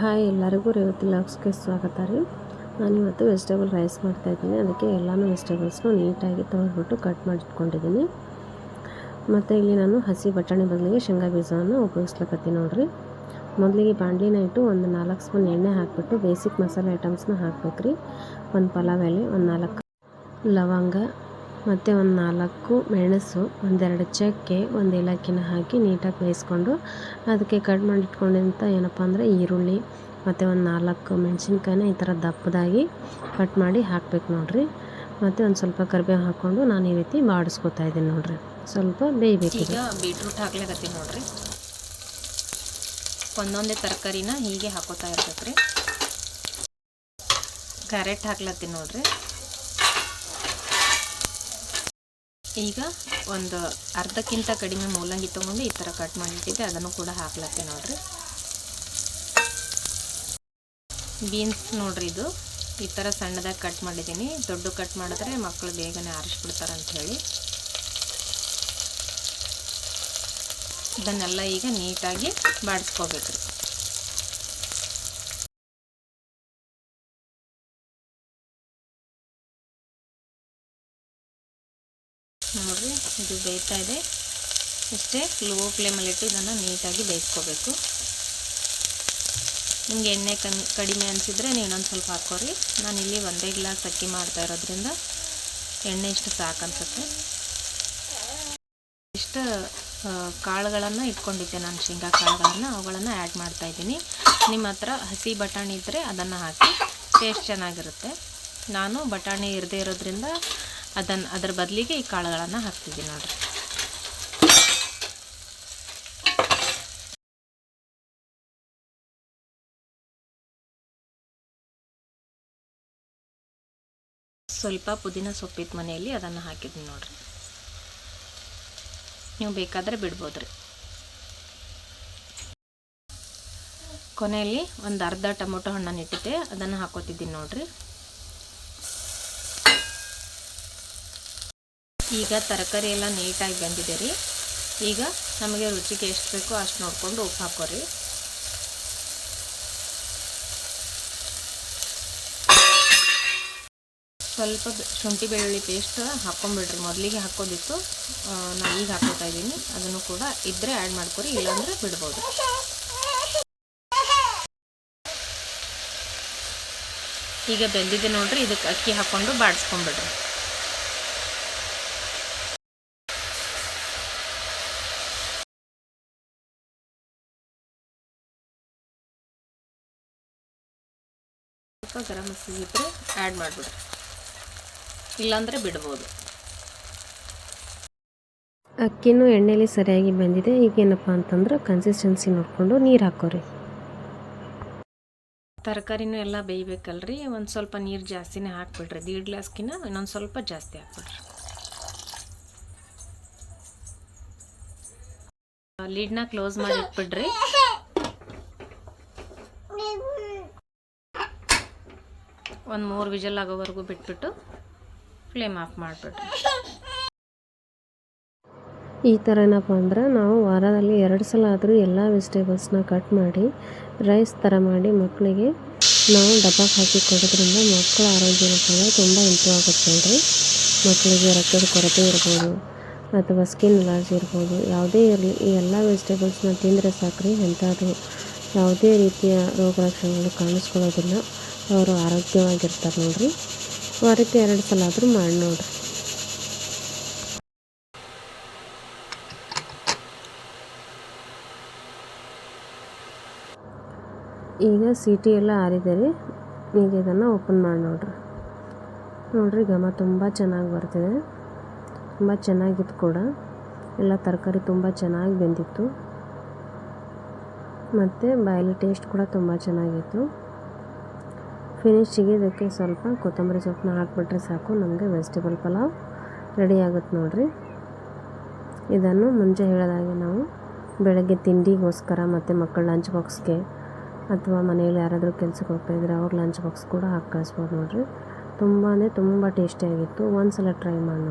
Hi ಎಲ್ಲರಿಗೂ ರೇವತಿ ಲಾಗ್ಸ್ಗೆ ಸ್ವಾಗತ ರೀ. ನಾನಿವತ್ತು ವೆಜಿಟೇಬಲ್ ರೈಸ್ ಮಾಡ್ತಾಯಿದ್ದೀನಿ ಅದಕ್ಕೆ ಎಲ್ಲನೂ ವೆಜಿಟೇಬಲ್ಸ್ನು ನೀಟಾಗಿ ತೊಳೆದ್ಬಿಟ್ಟು ಕಟ್ ಮಾಡಿಟ್ಕೊಂಡಿದ್ದೀನಿ. ಮತ್ತು ಇಲ್ಲಿ ನಾನು ಹಸಿ ಬಟಾಣಿ ಬದಲಿಗೆ ಶೇಂಗಾ ಬೀಜವನ್ನು ಉಪಯೋಗಿಸ್ಲಕತ್ತೀನಿ ನೋಡಿರಿ. ಮೊದಲಿಗೆ ಬಾಣಲಿನ ಇಟ್ಟು ಒಂದು ನಾಲ್ಕು ಸ್ಪೂನ್ ಎಣ್ಣೆ ಹಾಕಿಬಿಟ್ಟು ಬೇಸಿಕ್ ಮಸಾಲೆ ಐಟಮ್ಸ್ನ ಹಾಕ್ಬೇಕು ರೀ ಒಂದು ಪಲಾವ್ ಎಲೆ, ಒಂದು ನಾಲ್ಕು ಲವಂಗ ಮತ್ತು ಒಂದು ನಾಲ್ಕು ಮೆಣಸು, ಒಂದೆರಡು ಚಕ್ಕೆ, ಒಂದು ಏಲಕ್ಕಿನ ಹಾಕಿ ನೀಟಾಗಿ ಬೇಯಿಸ್ಕೊಂಡು ಅದಕ್ಕೆ ಕಟ್ ಮಾಡಿ ಇಟ್ಕೊಂಡಿದ್ದಂಥ ಏನಪ್ಪ ಅಂದರೆ ಈರುಳ್ಳಿ ಮತ್ತು ಒಂದು ನಾಲ್ಕು ಮೆಣಸಿನ್ಕಾಯಿನ ಈ ಥರ ದಪ್ಪದಾಗಿ ಕಟ್ ಮಾಡಿ ಹಾಕ್ಬೇಕು ನೋಡಿರಿ. ಮತ್ತು ಒಂದು ಸ್ವಲ್ಪ ಕರಿಬೇವು ಹಾಕ್ಕೊಂಡು ನಾನು ಈ ರೀತಿ ಬಾಡಿಸ್ಕೊತಾ ಇದ್ದೀನಿ ನೋಡಿರಿ. ಸ್ವಲ್ಪ ಬೇಯಬೇಕು ಬೀಟ್ರೂಟ್ ಹಾಕ್ಲಿಕತ್ತೀನಿ ನೋಡಿರಿ. ಒಂದೊಂದೇ ತರಕಾರಿನ ಹೀಗೆ ಹಾಕೋತಾ ರೀ ಕ್ಯಾರೆಟ್ ಹಾಕ್ಲತ್ತೀನಿ ನೋಡ್ರಿ. ಈಗ ಒಂದು ಅರ್ಧಕ್ಕಿಂತ ಕಡಿಮೆ ಮೂಲಂಗಿ ತೊಗೊಂಡು ಈ ಥರ ಕಟ್ ಮಾಡಿಟ್ಟಿದ್ದೆ. ಅದನ್ನು ಕೂಡ ಹಾಕ್ಲತ್ತೆ ನೋಡ್ರಿ. ಬೀನ್ಸ್ ನೋಡ್ರಿ ಇದು. ಈ ಥರ ಸಣ್ಣದಾಗಿ ಕಟ್ ಮಾಡಿದ್ದೀನಿ. ದೊಡ್ಡ ಕಟ್ ಮಾಡಿದ್ರೆ ಮಕ್ಕಳು ಬೇಗನೆ ಆರಿಸ್ಬಿಡ್ತಾರೆ ಹೇಳಿ. ಇದನ್ನೆಲ್ಲ ಈಗ ನೀಟಾಗಿ ಬಾಡಿಸ್ಕೋಬೇಕ್ರಿ. ನೋಡಿರಿ ಇದು ಬೇಯ್ತಾ ಇದೆ. ಇಷ್ಟೇ ಲೋ ಫ್ಲೇಮಲ್ಲಿಟ್ಟು ಇದನ್ನು ನೀಟಾಗಿ ಬೇಯಿಸ್ಕೋಬೇಕು. ನಿಮಗೆ ಎಣ್ಣೆ ಕಮ್ಮಿ ಕಡಿಮೆ ಅನಿಸಿದ್ರೆ ನೀವು ಇನ್ನೊಂದು ಸ್ವಲ್ಪ ನಾನು ನಾನಿಲ್ಲಿ ಒಂದೇ ಗ್ಲಾಸ್ ಅಕ್ಕಿ ಮಾಡ್ತಾ ಇರೋದ್ರಿಂದ ಎಣ್ಣೆ ಇಷ್ಟು ಸಾಕು ಅನ್ಸುತ್ತೆ. ಇಷ್ಟು ಕಾಳುಗಳನ್ನು ಇಟ್ಕೊಂಡಿದ್ದೆ ನಾನು, ಶೇಂಗಾ ಕಾಳುಗಳನ್ನು. ಅವುಗಳನ್ನು ಆ್ಯಡ್ ಮಾಡ್ತಾಯಿದ್ದೀನಿ ನಿಮ್ಮ ಹತ್ರ ಹಸಿ ಬಟಾಣಿ ಇದ್ದರೆ ಅದನ್ನು ಹಾಕಿ ಟೇಸ್ಟ್ ಚೆನ್ನಾಗಿರುತ್ತೆ. ನಾನು ಬಟಾಣಿ ಇರದೇ ಇರೋದ್ರಿಂದ ಅದನ್ನು ಅದರ ಬದಲಿಗೆ ಈ ಕಾಳುಗಳನ್ನು ಹಾಕ್ತಿದ್ದೀನಿ ನೋಡಿರಿ. ಸ್ವಲ್ಪ ಪುದೀನ ಸೊಪ್ಪಿದ ಮನೆಯಲ್ಲಿ ಅದನ್ನು ಹಾಕಿದ್ದೀನಿ ನೋಡಿರಿ. ನೀವು ಬೇಕಾದರೆ ಬಿಡ್ಬೋದು ರೀ ಕೊನೆಯಲ್ಲಿ ಒಂದು ಅರ್ಧ ಟೊಮೊಟೊ ಹಣ್ಣನ್ನು ಇಟ್ಟಿದ್ದೆ, ಅದನ್ನು ಹಾಕೋತಿದ್ದೀನಿ ನೋಡಿರಿ. ಈಗ ತರಕಾರಿ ಎಲ್ಲ ನೀಟಾಗಿ ಬಂದಿದೆ ರೀ. ಈಗ ನಮಗೆ ರುಚಿಗೆ ಎಷ್ಟು ಬೇಕೋ ಅಷ್ಟು ನೋಡಿಕೊಂಡು ಉಪ್ಪು ಹಾಕೋರಿ ಸ್ವಲ್ಪ ಶುಂಠಿ ಬೆಳ್ಳುಳ್ಳಿ ಪೇಸ್ಟ್ ಹಾಕ್ಕೊಂಬಿಡ್ರಿ. ಮೊದಲಿಗೆ ಹಾಕೋದಿತ್ತು ನಾನು ಈಗ ಹಾಕೋತಾ ಇದ್ದೀನಿ. ಅದನ್ನು ಕೂಡ ಇದ್ದರೆ ಆ್ಯಡ್ ಮಾಡ್ಕೊರಿ, ಇಲ್ಲಾಂದರೆ ಬಿಡ್ಬೋದು. ಈಗ ಬೆಂದಿದೆ ನೋಡ್ರಿ. ಇದಕ್ಕೆ ಅಕ್ಕಿ ಹಾಕ್ಕೊಂಡು ಬಾಡಿಸ್ಕೊಂಬಿಡ್ರಿ. ಸ್ವಲ್ಪ ಗರಂ ಮಸಾಲೆ ಇದ್ದರೆ ಆ್ಯಡ್ ಮಾಡಿಬಿಡ್ರಿ. ಇಲ್ಲಾಂದರೆ ಬಿಡ್ಬೋದು. ಅಕ್ಕಿನೂ ಎಣ್ಣೆಲಿ ಸರಿಯಾಗಿ ಬಂದಿದೆ. ಈಗೇನಪ್ಪ ಅಂತಂದ್ರೆ ಕನ್ಸಿಸ್ಟೆನ್ಸಿ ನೋಡಿಕೊಂಡು ನೀರು ಹಾಕೋರಿ. ತರಕಾರಿನೂ ಎಲ್ಲ ಬೇಯಬೇಕಲ್ರಿ. ಒಂದು ಸ್ವಲ್ಪ ನೀರು ಜಾಸ್ತಿನೇ ಹಾಕ್ಬಿಡ್ರಿ. ದೀಡ್ ಗ್ಲಾಸ್ಕಿನ ಇನ್ನೊಂದು ಸ್ವಲ್ಪ ಜಾಸ್ತಿ ಹಾಕ್ಬಿಡ್ರಿ. ಲೀಡ್ನ ಕ್ಲೋಸ್ ಮಾಡಿ ಇಟ್ಬಿಡ್ರಿ. ಒಂದು ಮೂರು ವಿಜಲ್ ಆಗೋವರೆಗೂ ಬಿಟ್ಬಿಟ್ಟು ಫ್ಲೇಮ್ ಆಫ್ ಮಾಡಿಬಿಟ್ಟು ಈ ಥರ ಏನಪ್ಪ ಅಂದ್ರೆ ನಾವು ವಾರದಲ್ಲಿ ಎರಡು ಸಲ ಆದರೂ ಎಲ್ಲ ವೆಜಿಟೇಬಲ್ಸ್ನ ಕಟ್ ಮಾಡಿ ರೈಸ್ ಥರ ಮಾಡಿ ಮಕ್ಕಳಿಗೆ ನಾವು ಡಬ್ಬಕ್ಕೆ ಹಾಕಿ ಕೊಡೋದ್ರಿಂದ ಮಕ್ಕಳ ಆರೋಗ್ಯ ತುಂಬ ಇಂಪ್ರೂವ್ ಆಗುತ್ತೆ ರೀ ಮಕ್ಕಳಿಗೆ ರಕ್ತದ ಕೊರತೆ ಇರ್ಬೋದು ಅಥವಾ ಸ್ಕಿನ್ ಅಲರ್ಜಿ ಇರ್ಬೋದು, ಯಾವುದೇ ಇರಲಿ, ಈ ಎಲ್ಲ ವೆಜಿಟೇಬಲ್ಸ್ನ ತಿಂದರೆ ಸಾಕ್ರಿ ಎಂಥದ್ದು ಯಾವುದೇ ರೀತಿಯ ರೋಗ ಲಕ್ಷಣಗಳು ಕಾಣಿಸ್ಕೊಳ್ಳೋದಿಲ್ಲ. ಅವರು ಆರೋಗ್ಯವಾಗಿರ್ತಾರೆ ನೋಡಿರಿ. ವಾರಕ್ಕೆ ಎರಡು ಸಲ ಆದರೂ ಮಾಡಿ ನೋಡ್ರಿ. ಈಗ ಸಿಟಿ ಎಲ್ಲ ಆರಿದೆ ರೀ ಈಗ ಇದನ್ನು ಓಪನ್ ಮಾಡಿ ನೋಡ್ರಿ. ನೋಡ್ರಿ, ಘಮ ತುಂಬ ಚೆನ್ನಾಗಿ ಬರ್ತಿದೆ. ತುಂಬ ಚೆನ್ನಾಗಿತ್ತು ಕೂಡ. ಎಲ್ಲ ತರಕಾರಿ ತುಂಬ ಚೆನ್ನಾಗಿ ಬೆಂದಿತ್ತು. ಮತ್ತು ಬಾಯಲ್ಲಿ ಟೇಸ್ಟ್ ಕೂಡ ತುಂಬ ಚೆನ್ನಾಗಿತ್ತು. ಫಿನಿಶಿಗೆ ಇದಕ್ಕೆ ಸ್ವಲ್ಪ ಕೊತ್ತಂಬರಿ ಸೊಪ್ಪನ್ನ ಹಾಕಿಬಿಟ್ರೆ ಸಾಕು. ನಮಗೆ ವೆಜಿಟೇಬಲ್ ಪಲಾವ್ ರೆಡಿ ಆಗುತ್ತೆ ನೋಡಿರಿ. ಇದನ್ನು ಮುಂಚೆ ಹೇಳಿದಾಗೆ ನಾವು ಬೆಳಗ್ಗೆ ತಿಂಡಿಗೋಸ್ಕರ ಮತ್ತು ಮಕ್ಕಳ ಲಂಚ್ ಬಾಕ್ಸ್ಗೆ ಅಥವಾ ಮನೆಯಲ್ಲಿ ಯಾರಾದರೂ ಕೆಲಸಕ್ಕೆ ಹೋಗ್ತಾಯಿದ್ರೆ ಅವ್ರ ಲಂಚ್ ಬಾಕ್ಸ್ ಕೂಡ ಹಾಕಿ ಕಳಿಸ್ಬೋದು ನೋಡಿರಿ. ತುಂಬಾ ತುಂಬ ಟೇಸ್ಟಿಯಾಗಿತ್ತು ಒಂದು ಸಲ ಟ್ರೈ ಮಾಡಿ